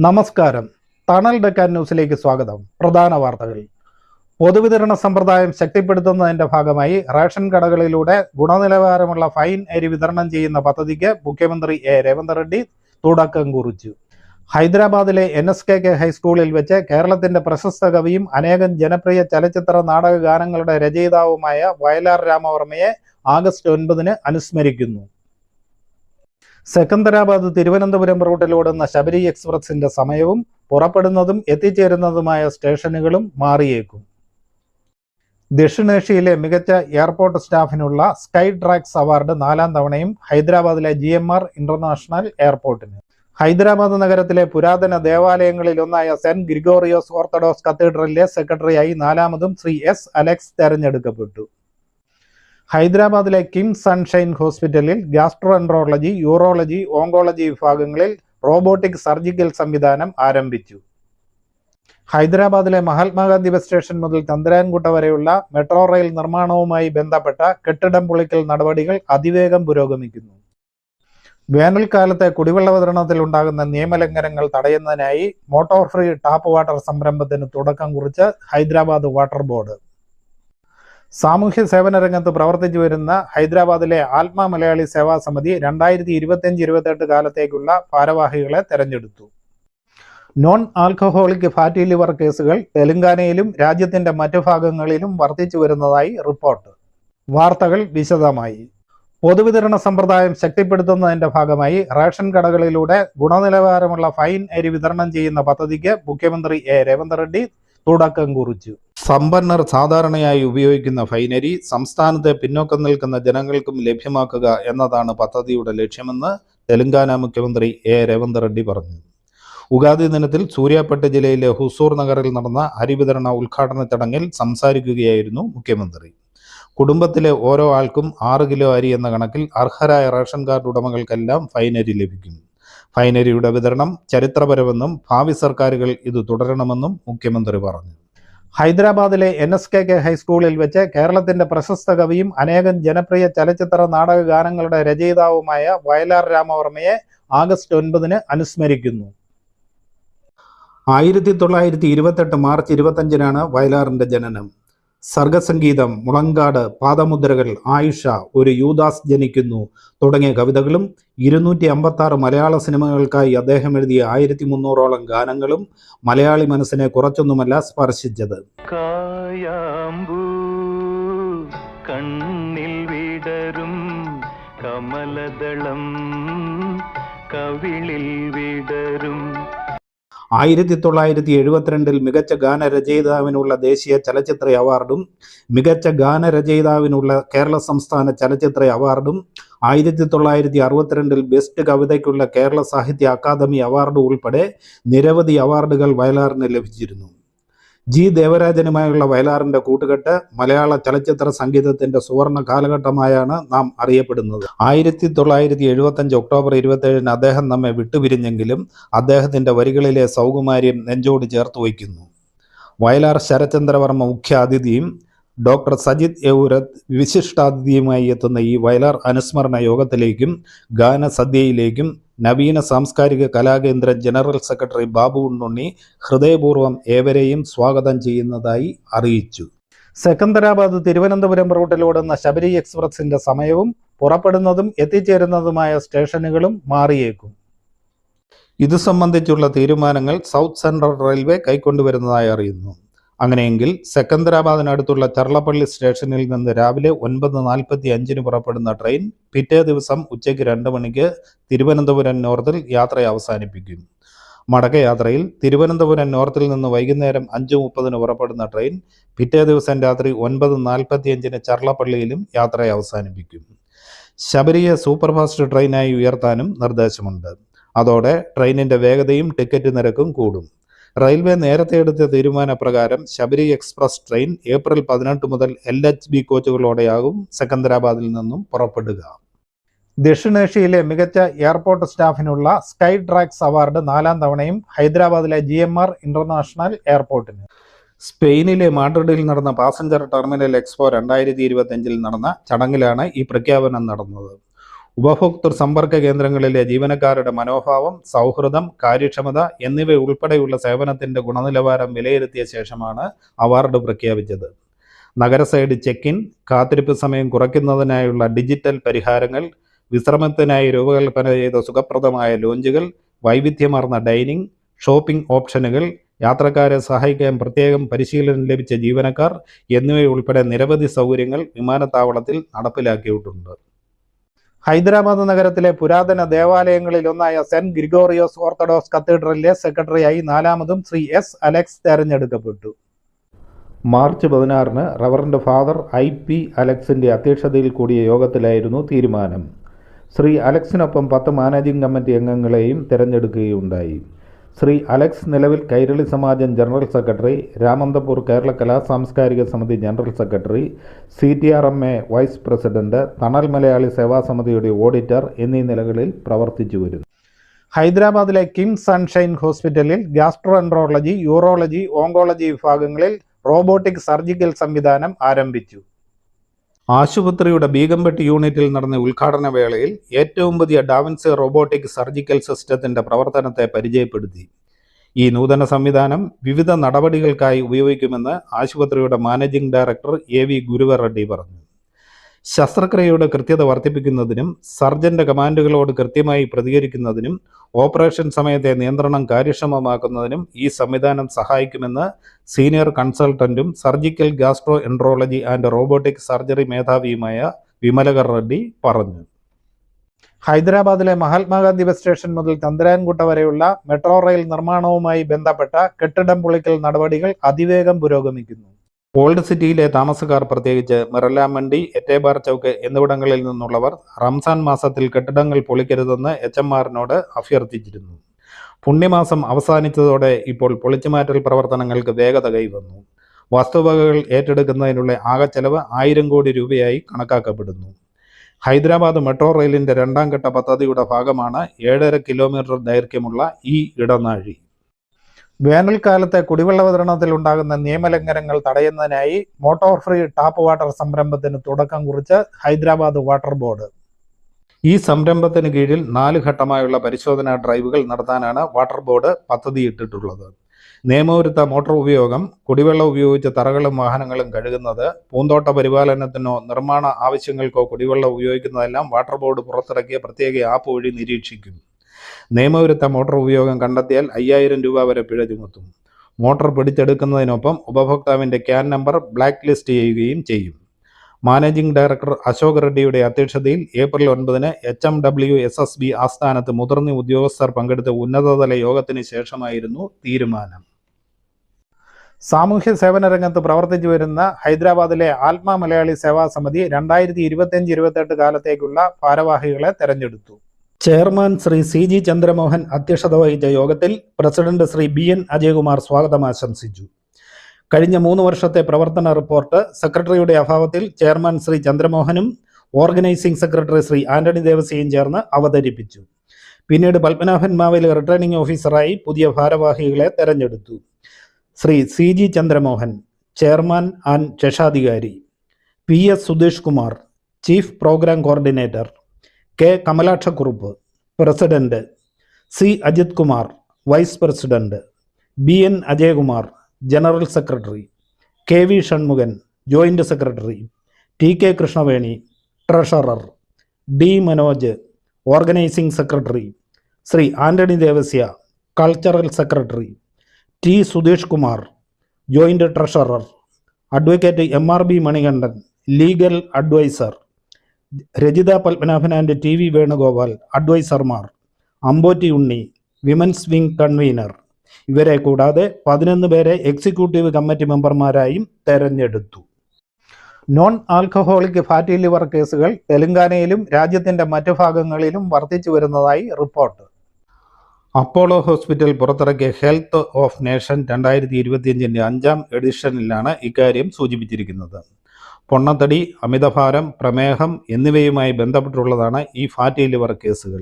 നമസ്കാരം. തണൽ ഡെക്കാൻ ന്യൂസിലേക്ക് സ്വാഗതം. പ്രധാന വാർത്തകൾ. പൊതുവിതരണ സമ്പ്രദായം ശക്തിപ്പെടുത്തുന്നതിന്റെ ഭാഗമായി റേഷൻ കടകളിലൂടെ ഗുണനിലവാരമുള്ള ഫൈൻ അരി വിതരണം ചെയ്യുന്ന പദ്ധതിക്ക് മുഖ്യമന്ത്രി എ. രേവന്ത് റെഡ്ഡി തുടക്കം കുറിച്ചു. ഹൈദരാബാദിലെ എൻ. എസ്. കെ. കെ ഹൈസ്കൂളിൽ വെച്ച് കേരളത്തിന്റെ പ്രശസ്ത കവിയും അനേകം ജനപ്രിയ ചലച്ചിത്ര നാടക ഗാനങ്ങളുടെ രചയിതാവുമായ വയലാർ രാമവർമ്മയെ ആഗസ്റ്റ് ഒൻപതിന് അനുസ്മരിക്കുന്നു. സെക്കന്ദരാബാദ് തിരുവനന്തപുരം റൂട്ടിലോടുന്ന ശബരി എക്സ്പ്രസിന്റെ സമയവും പുറപ്പെടുന്നതും എത്തിച്ചേരുന്നതുമായ സ്റ്റേഷനുകളും മാറിയേക്കും. ദക്ഷിണേഷ്യയിലെ മികച്ച എയർപോർട്ട് സ്റ്റാഫിനുള്ള സ്കൈ ട്രാക്സ് അവാർഡ് നാലാം തവണയും ഹൈദരാബാദിലെ ജി എം ആർ ഇന്റർനാഷണൽ എയർപോർട്ടിന്. ഹൈദരാബാദ് നഗരത്തിലെ പുരാതന ദേവാലയങ്ങളിൽ ഒന്നായ സെന്റ് ഗ്രിഗോറിയോസ് ഓർത്തഡോക്സ് കത്തീഡ്രലിലെ സെക്രട്ടറിയായി നാലാമതും ശ്രീ എസ് അലക്സ് തെരഞ്ഞെടുക്കപ്പെട്ടു. ഹൈദരാബാദിലെ കിം സൺഷൈൻ ഹോസ്പിറ്റലിൽ ഗ്യാസ്ട്രോ എൻട്രോളജി യൂറോളജി ഓങ്കോളജി വിഭാഗങ്ങളിൽ റോബോട്ടിക് സർജിക്കൽ സംവിധാനം ആരംഭിച്ചു. ഹൈദരാബാദിലെ മഹാത്മാഗാന്ധി ബസ് സ്റ്റേഷൻ മുതൽ ചന്ദ്രാൻകുട്ട വരെയുള്ള മെട്രോ റെയിൽ നിർമ്മാണവുമായി ബന്ധപ്പെട്ട കെട്ടിടം പൊളിക്കൽ നടപടികൾ അതിവേഗം പുരോഗമിക്കുന്നു. വേനൽക്കാലത്തെ കുടിവെള്ള വിതരണത്തിൽ ഉണ്ടാകുന്ന നിയമലംഘനങ്ങൾ തടയുന്നതിനായി മോട്ടോർ ഫ്രീ ടാപ്പ് വാട്ടർ സംരംഭത്തിന് തുടക്കം കുറിച്ച് ഹൈദരാബാദ് വാട്ടർ ബോർഡ്. സാമൂഹ്യ സേവന രംഗത്ത് പ്രവർത്തിച്ചു വരുന്ന ഹൈദരാബാദിലെ ആത്മ മലയാളി സേവാ സമിതി രണ്ടായിരത്തി ഇരുപത്തിയഞ്ച് ഇരുപത്തെട്ട് കാലത്തേക്കുള്ള ഭാരവാഹികളെ തെരഞ്ഞെടുത്തു. നോൺ ആൽക്കഹോളിക് ഫാറ്റി ലിവർ കേസുകൾ തെലങ്കാനയിലും രാജ്യത്തിന്റെ മറ്റു ഭാഗങ്ങളിലും വർദ്ധിച്ചു വരുന്നതായി റിപ്പോർട്ട്. വാർത്തകൾ വിശദമായി. പൊതുവിതരണ സമ്പ്രദായം ശക്തിപ്പെടുത്തുന്നതിന്റെ ഭാഗമായി റേഷൻ കടകളിലൂടെ ഗുണനിലവാരമുള്ള ഫൈൻ അരി വിതരണം ചെയ്യുന്ന പദ്ധതിക്ക് മുഖ്യമന്ത്രി എ രേവന്ത് റെഡ്ഡി തുടക്കം കുറിച്ചു. സമ്പന്നർ സാധാരണയായി ഉപയോഗിക്കുന്ന ഫൈനരി സംസ്ഥാനത്തെ പിന്നോക്കം നിൽക്കുന്ന ജനങ്ങൾക്കും ലഭ്യമാക്കുക എന്നതാണ് പദ്ധതിയുടെ ലക്ഷ്യമെന്ന് തെലങ്കാന മുഖ്യമന്ത്രി എ. രേവന്ത് റെഡ്ഡി പറഞ്ഞു. ഉഗാദി ദിനത്തിൽ സൂര്യാപേട്ട ജില്ലയിലെ ഹുസൂർ നഗറിൽ നടന്ന അരിവിതരണ ഉദ്ഘാടന ചടങ്ങിൽ സംസാരിക്കുകയായിരുന്നു മുഖ്യമന്ത്രി. കുടുംബത്തിലെ ഓരോ ആൾക്കും ആറ് കിലോ അരി എന്ന കണക്കിൽ അർഹരായ റേഷൻ കാർഡ് ഉടമകൾക്കെല്ലാം ഫൈനരി ലഭിക്കും. ഫൈനരിയുടെ വിതരണം ചരിത്രപരമെന്നും ഭാവി സർക്കാരുകൾ ഇത് തുടരണമെന്നും മുഖ്യമന്ത്രി പറഞ്ഞു. ഹൈദരാബാദിലെ എൻ എസ് കെ കെ ഹൈസ്കൂളിൽ വെച്ച് കേരളത്തിന്റെ പ്രശസ്ത കവിയും അനേകം ജനപ്രിയ ചലച്ചിത്ര നാടക ഗാനങ്ങളുടെ രചയിതാവുമായ വയലാർ രാമവർമ്മയെ ആഗസ്റ്റ് ഒൻപതിന് അനുസ്മരിക്കുന്നു. ആയിരത്തി തൊള്ളായിരത്തി ഇരുപത്തെട്ട് മാർച്ച് ഇരുപത്തഞ്ചിനാണ് വയലാറിന്റെ ജനനം. സർഗസംഗീതം മുളങ്കാട് പാദമുദ്രകൾ ആയിഷ ഒരു യൂദാസ് ജനിക്കുന്നു തുടങ്ങിയ കവിതകളും ഇരുന്നൂറ്റി അമ്പത്തി ആറ് മലയാള സിനിമകൾക്കായി അദ്ദേഹം എഴുതിയ ആയിരത്തി മുന്നൂറോളം ഗാനങ്ങളും മലയാളി മനസ്സിനെ കുറച്ചൊന്നുമല്ല സ്പർശിച്ചത്. കണ്ണിൽ വിടരും കമലദളം കവിളിൽ വിടരും ആയിരത്തി തൊള്ളായിരത്തി എഴുപത്തിരണ്ടിൽ മികച്ച ഗാനരചയിതാവിനുള്ള ദേശീയ ചലച്ചിത്ര അവാർഡും മികച്ച ഗാനരചയിതാവിനുള്ള കേരള സംസ്ഥാന ചലച്ചിത്ര അവാർഡും ആയിരത്തി തൊള്ളായിരത്തി അറുപത്തിരണ്ടിൽ ബെസ്റ്റ് കവിതയ്ക്കുള്ള കേരള സാഹിത്യ അക്കാദമി അവാർഡ് ഉൾപ്പെടെ നിരവധി അവാർഡുകൾ വയലാറിന് ലഭിച്ചിരുന്നു. ജി ദേവരാജനുമായുള്ള വയലാറിന്റെ കൂട്ടുകെട്ട് മലയാള ചലച്ചിത്ര സംഗീതത്തിന്റെ സുവർണ കാലഘട്ടമായാണ് നാം അറിയപ്പെടുന്നത്. ആയിരത്തി തൊള്ളായിരത്തി എഴുപത്തഞ്ച് ഒക്ടോബർ ഇരുപത്തേഴിന് അദ്ദേഹം നമ്മെ വിട്ടുപിരിഞ്ഞെങ്കിലും അദ്ദേഹത്തിന്റെ വരികളിലെ സൗകുമാര്യം നെഞ്ചോട് ചേർത്ത് വയ്ക്കുന്നു. വയലാർ ശരചന്ദ്രവർമ്മ മുഖ്യ അതിഥിയും ഡോക്ടർ സജിത് യൗരത് വിശിഷ്ടാതിഥിയുമായി എത്തുന്ന ഈ വയലാർ അനുസ്മരണ യോഗത്തിലേക്കും ഗാനസദ്യയിലേക്കും നവീന സാംസ്കാരിക കലാകേന്ദ്ര ജനറൽ സെക്രട്ടറി ബാബു ഉണ്ണുണ്ണി ഹൃദയപൂർവം ഏവരെയും സ്വാഗതം ചെയ്യുന്നതായി അറിയിച്ചു. സെക്കന്ദരാബാദ് തിരുവനന്തപുരം റൂട്ടിലോടുന്ന ശബരി എക്സ്പ്രസിന്റെ സമയവും പുറപ്പെടുന്നതും എത്തിച്ചേരുന്നതുമായ സ്റ്റേഷനുകളും മാറിയേക്കും. ഇത് സംബന്ധിച്ചുള്ള തീരുമാനങ്ങൾ സൗത്ത് സെൻട്രൽ റെയിൽവേ കൈക്കൊണ്ടുവരുന്നതായി അറിയുന്നു. അങ്ങനെയെങ്കിൽ സെക്കന്ദരാബാദിനടുത്തുള്ള ചർളപ്പള്ളി സ്റ്റേഷനിൽ നിന്ന് രാവിലെ ഒൻപത് നാൽപ്പത്തി അഞ്ചിന് പുറപ്പെടുന്ന ട്രെയിൻ പിറ്റേ ദിവസം ഉച്ചയ്ക്ക് രണ്ട് മണിക്ക് തിരുവനന്തപുരം നോർത്തിൽ യാത്ര അവസാനിപ്പിക്കും. മടക്കയാത്രയിൽ തിരുവനന്തപുരം നോർത്തിൽ നിന്ന് വൈകുന്നേരം അഞ്ച് മുപ്പതിന് പുറപ്പെടുന്ന ട്രെയിൻ പിറ്റേ ദിവസം രാത്രി ഒൻപത് നാൽപ്പത്തി അഞ്ചിന് ചർളപ്പള്ളിയിലും യാത്ര അവസാനിപ്പിക്കും. ശബരിയെ സൂപ്പർഫാസ്റ്റ് ട്രെയിനായി ഉയർത്താനും നിർദ്ദേശമുണ്ട്. അതോടെ ട്രെയിനിന്റെ വേഗതയും ടിക്കറ്റ് നിരക്കും കൂടും. റെയിൽവേ നേരത്തെ എടുത്ത തീരുമാനപ്രകാരം ശബരി എക്സ്പ്രസ് ട്രെയിൻ ഏപ്രിൽ പതിനെട്ട് മുതൽ എൽ എച്ച് ബി കോച്ചുകളോടെയാകും സെക്കന്ദരാബാദിൽ നിന്നും പുറപ്പെടുക. ദക്ഷിണേഷ്യയിലെ മികച്ച എയർപോർട്ട് സ്റ്റാഫിനുള്ള സ്കൈ ട്രാക്സ് അവാർഡ് നാലാം തവണയും ഹൈദരാബാദിലെ ജി എം ആർ ഇന്റർനാഷണൽ എയർപോർട്ടിന്. സ്പെയിനിലെ മാഡ്രിഡിൽ നടന്ന പാസഞ്ചർ ടെർമിനൽ എക്സ്പോ രണ്ടായിരത്തി ഇരുപത്തിയഞ്ചിൽ നടന്ന ചടങ്ങിലാണ് ഈ പ്രഖ്യാപനം നടന്നത്. ഉപഭോക്തൃ സമ്പർക്ക കേന്ദ്രങ്ങളിലെ ജീവനക്കാരുടെ മനോഭാവം സൗഹൃദം കാര്യക്ഷമത എന്നിവ ഉൾപ്പെടെയുള്ള സേവനത്തിന്റെ ഗുണനിലവാരം വിലയിരുത്തിയ ശേഷമാണ് അവാർഡ് പ്രഖ്യാപിച്ചത്. നഗര സൈഡ് ചെക്ക് ഇൻ കാത്തിരിപ്പ് സമയം കുറയ്ക്കുന്നതിനായുള്ള ഡിജിറ്റൽ പരിഹാരങ്ങൾ വിശ്രമത്തിനായി രൂപകൽപ്പന ചെയ്ത സുഖപ്രദമായ ലോഞ്ചുകൾ വൈവിധ്യമാർന്ന ഡൈനിങ് ഷോപ്പിംഗ് ഓപ്ഷനുകൾ യാത്രക്കാരെ സഹായിക്കാൻ പ്രത്യേകം പരിശീലനം ലഭിച്ച ജീവനക്കാർ എന്നിവയുൾപ്പെടെ നിരവധി സൗകര്യങ്ങൾ വിമാനത്താവളത്തിൽ നടപ്പിലാക്കിയിട്ടുണ്ട്. ഹൈദരാബാദ് നഗരത്തിലെ പുരാതന ദേവാലയങ്ങളിൽ ഒന്നായ സെന്റ് ഗ്രിഗോറിയോസ് ഓർത്തഡോക്സ് കത്തീഡ്രലിലെ സെക്രട്ടറിയായി നാലാമതും ശ്രീ എസ് അലക്സ് തെരഞ്ഞെടുക്കപ്പെട്ടു. മാർച്ച് പതിനാറിന് റവറൻഡ് ഫാദർ ഐ പി അലക്സിന്റെ അധ്യക്ഷതയിൽ കൂടിയ യോഗത്തിലായിരുന്നു തീരുമാനം. ശ്രീ അലക്സിനൊപ്പം പത്ത് മാനേജിംഗ് കമ്മിറ്റി അംഗങ്ങളെയും തിരഞ്ഞെടുക്കുകയുണ്ടായി. ശ്രീ അലക്സ് നിലവിൽ Kairali Samajam general secretary Ramanthapur Kerala Kala Samskarika Samiti general secretary C T R M A vice president Thanal Malayali Seva സമിതിയുടെ ഓഡിറ്റർ എന്നീ നിലകളിൽ പ്രവർത്തിച്ചു വരുന്നു. ഹൈദരാബാദിലെ കിം സൺഷൈൻ ഹോസ്പിറ്റലിൽ ഗ്യാസ്ട്രോ എൻട്രോളജി യൂറോളജി ഓങ്കോളജി വിഭാഗങ്ങളിൽ റോബോട്ടിക് സർജിക്കൽ സംവിധാനം ആരംഭിച്ചു. ആശുപത്രിയുടെ ബീഗംപെട്ടി യൂണിറ്റിൽ നടന്ന ഉദ്ഘാടന വേളയിൽ ഏറ്റവും പുതിയ ഡാവിൻസി റോബോട്ടിക് സർജിക്കൽ സിസ്റ്റത്തിന്റെ പ്രവർത്തനത്തെ പരിചയപ്പെടുത്തി. ഈ നൂതന സംവിധാനം വിവിധ നടപടികൾക്കായി ഉപയോഗിക്കുമെന്ന് ആശുപത്രിയുടെ managing director A V ഗുരുവർ Reddy പറഞ്ഞു. ശസ്ത്രക്രിയയുടെ കൃത്യത വർദ്ധിപ്പിക്കുന്നതിനും സർജന്റെ കമാൻഡുകളോട് കൃത്യമായി പ്രതികരിക്കുന്നതിനും ഓപ്പറേഷൻ സമയത്തെ നിയന്ത്രണം കാര്യക്ഷമമാക്കുന്നതിനും ഈ സംവിധാനം സഹായിക്കുമെന്ന് senior കൺസൾട്ടന്റും surgical gastroenterology and robotic surgery മേധാവിയുമായ Vimalakar Reddy പറഞ്ഞു. ഹൈദരാബാദിലെ മഹാത്മാഗാന്ധി ബസ് സ്റ്റേഷൻ മുതൽ ചന്ദ്രാൻകുട്ട വരെയുള്ള മെട്രോ റെയിൽ നിർമ്മാണവുമായി ബന്ധപ്പെട്ട കെട്ടിടം പൊളിക്കൽ നടപടികൾ അതിവേഗം പുരോഗമിക്കുന്നു. ഓൾഡ് സിറ്റിയിലെ താമസക്കാർ പ്രത്യേകിച്ച് മിറലാമണ്ടി എറ്റേബാർ ചൗക്ക് എന്നിവിടങ്ങളിൽ നിന്നുള്ളവർ റംസാൻ മാസത്തിൽ കെട്ടിടങ്ങൾ പൊളിക്കരുതെന്ന് എച്ച് എം ആറിനോട് അഭ്യർത്ഥിച്ചിരുന്നു. പുണ്യമാസം അവസാനിച്ചതോടെ ഇപ്പോൾ പൊളിച്ചുമാറ്റൽ പ്രവർത്തനങ്ങൾക്ക് വേഗത കൈവന്നു. വസ്തുവകകൾ ഏറ്റെടുക്കുന്നതിനുള്ള ആകെ ചെലവ് ആയിരം കോടി രൂപയായി കണക്കാക്കപ്പെടുന്നു. ഹൈദരാബാദ് മെട്രോ റെയിലിന്റെ രണ്ടാം ഘട്ട പദ്ധതിയുടെ ഭാഗമാണ് ഏഴര കിലോമീറ്റർ ദൈർഘ്യമുള്ള ഈ ഇടനാഴി. വേനൽക്കാലത്തെ കുടിവെള്ള വിതരണത്തിൽ ഉണ്ടാകുന്ന നിയമലംഘനങ്ങൾ തടയുന്നതിനായി മോട്ടോർ ഫ്രീ ടാപ്പ് വാട്ടർ സംരംഭത്തിന് തുടക്കം കുറിച്ച് ഹൈദരാബാദ് വാട്ടർ ബോർഡ്. ഈ സംരംഭത്തിന് കീഴിൽ നാല് ഘട്ടമായുള്ള പരിശോധനാ ഡ്രൈവുകൾ നടത്താനാണ് വാട്ടർ ബോർഡ് പദ്ധതിയിട്ടിട്ടുള്ളത്. നിയമവിരുദ്ധ മോട്ടോർ ഉപയോഗം കുടിവെള്ളം ഉപയോഗിച്ച് തറകളും വാഹനങ്ങളും കഴുകുന്നത് പൂന്തോട്ട പരിപാലനത്തിനോ നിർമ്മാണ ആവശ്യങ്ങൾക്കോ കുടിവെള്ളം ഉപയോഗിക്കുന്നതെല്ലാം വാട്ടർ ബോർഡ് പുറത്തിറക്കിയ പ്രത്യേക ആപ്പ് വഴി നിരീക്ഷിക്കും. നിയമവിരുദ്ധ മോട്ടോർ ഉപയോഗം കണ്ടെത്തിയാൽ അയ്യായിരം രൂപ വരെ പിഴ ചുമത്തും. മോട്ടോർ പിടിച്ചെടുക്കുന്നതിനൊപ്പം ഉപഭോക്താവിന്റെ ക്യാൻ നമ്പർ ബ്ലാക്ക് ലിസ്റ്റ് ചെയ്യുകയും ചെയ്യും. മാനേജിംഗ് ഡയറക്ടർ അശോക് റെഡ്ഡിയുടെ അധ്യക്ഷതയിൽ ഏപ്രിൽ ഒൻപതിന് H M W S S B ആസ്ഥാനത്ത് മുതിർന്ന ഉദ്യോഗസ്ഥർ പങ്കെടുത്ത ഉന്നതതല യോഗത്തിന് ശേഷമായിരുന്നു തീരുമാനം. സാമൂഹ്യ സേവന രംഗത്ത് പ്രവർത്തിച്ചു വരുന്ന ഹൈദരാബാദിലെ ആത്മ മലയാളി സേവാ സമിതി രണ്ടായിരത്തി ഇരുപത്തിയഞ്ച് ഇരുപത്തെട്ട് കാലത്തേക്കുള്ള ഭാരവാഹികളെ തെരഞ്ഞെടുത്തു. Chairman Shri C G Chandramohan അധ്യക്ഷത വഹിച്ച യോഗത്തിൽ president Shri B N Ajayakumar സ്വാഗതം ആശംസിച്ചു. കഴിഞ്ഞ മൂന്ന് വർഷത്തെ പ്രവർത്തന റിപ്പോർട്ട് സെക്രട്ടറിയുടെ അഭാവത്തിൽ ചെയർമാൻ ശ്രീ ചന്ദ്രമോഹനും ഓർഗനൈസിംഗ് സെക്രട്ടറി ശ്രീ ആന്റണി ദേവസിയും ചേർന്ന് അവതരിപ്പിച്ചു. പിന്നീട് പത്മനാഭൻ മാവേലി റിട്ടേണിംഗ് ഓഫീസറായി പുതിയ ഭാരവാഹികളെ തെരഞ്ഞെടുത്തു. Shri C G Chandramohan chairman and രക്ഷാധികാരി P S Sudheesh Kumar chief programme coordinator. K Kamalaksha Kurup. President C Ajith Kumar vice president B N Ajayakumar general secretary K V Shanmukhan joint secretary T K Krishnaveni treasurer D Manoj organising secretary Shri Antony Devasya cultural secretary T Sudheesh Kumar joint treasurer advocate M R B Manikandan legal adviser Rajitha Padmanabhan and T V Venugopal അഡ്വൈസർമാർ Ambotti Unni women's wing convener. ഇവരെ കൂടാതെ പതിനൊന്ന് പേരെ executive committee മെമ്പർമാരായും തെരഞ്ഞെടുത്തു. Non alcoholic fatty liver കേസുകൾ തെലങ്കാനയിലും രാജ്യത്തിന്റെ മറ്റു ഭാഗങ്ങളിലും വർദ്ധിച്ചു വരുന്നതായി റിപ്പോർട്ട്. അപ്പോളോ ഹോസ്പിറ്റൽ പുറത്തിറക്കിയ ഹെൽത്ത് ഓഫ് നേഷൻ രണ്ടായിരത്തി ഇരുപത്തിയഞ്ചിന്റെ അഞ്ചാം എഡിഷനിലാണ് ഇക്കാര്യം സൂചിപ്പിച്ചിരിക്കുന്നത്. പൊണ്ണത്തടി അമിതഭാരം പ്രമേഹം എന്നിവയുമായി ബന്ധപ്പെട്ടുള്ളതാണ് ഈ ഫാറ്റി ലിവർ കേസുകൾ.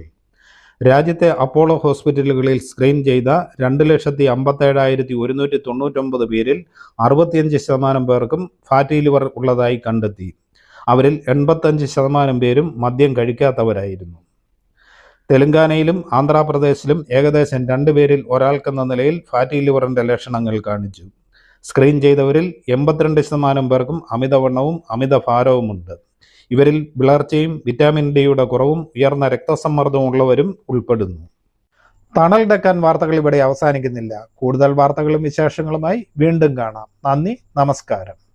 രാജ്യത്തെ അപ്പോളോ ഹോസ്പിറ്റലുകളിൽ സ്ക്രീൻ ചെയ്ത രണ്ട് ലക്ഷത്തി അമ്പത്തേഴായിരത്തി ഒരുന്നൂറ്റി തൊണ്ണൂറ്റൊമ്പത് പേരിൽ അറുപത്തിയഞ്ച് ശതമാനം പേർക്കും ഫാറ്റി ലിവർ ഉള്ളതായി കണ്ടെത്തി. അവരിൽ എൺപത്തഞ്ച് ശതമാനം പേരും മദ്യം കഴിക്കാത്തവരായിരുന്നു. തെലങ്കാനയിലും ആന്ധ്രാപ്രദേശിലും ഏകദേശം രണ്ട് പേരിൽ ഒരാൾക്കെന്ന നിലയിൽ ഫാറ്റി ലിവറിന്റെ ലക്ഷണങ്ങൾ കാണിച്ചു. സ്ക്രീൻ ചെയ്തവരിൽ എൺപത്തിരണ്ട് ശതമാനം പേർക്കും അമിതവണ്ണവും അമിതഭാരവുമുണ്ട്. ഇവരിൽ വിളർച്ചയും വിറ്റാമിൻ ഡിയുടെ കുറവും ഉയർന്ന രക്തസമ്മർദ്ദവും ഉള്ളവരും ഉൾപ്പെടുന്നു. തണൽ ഡെക്കാൻ വാർത്തകൾ ഇവിടെ അവസാനിക്കുന്നില്ല. കൂടുതൽ വാർത്തകളും വിശേഷങ്ങളുമായി വീണ്ടും കാണാം. നന്ദി നമസ്കാരം.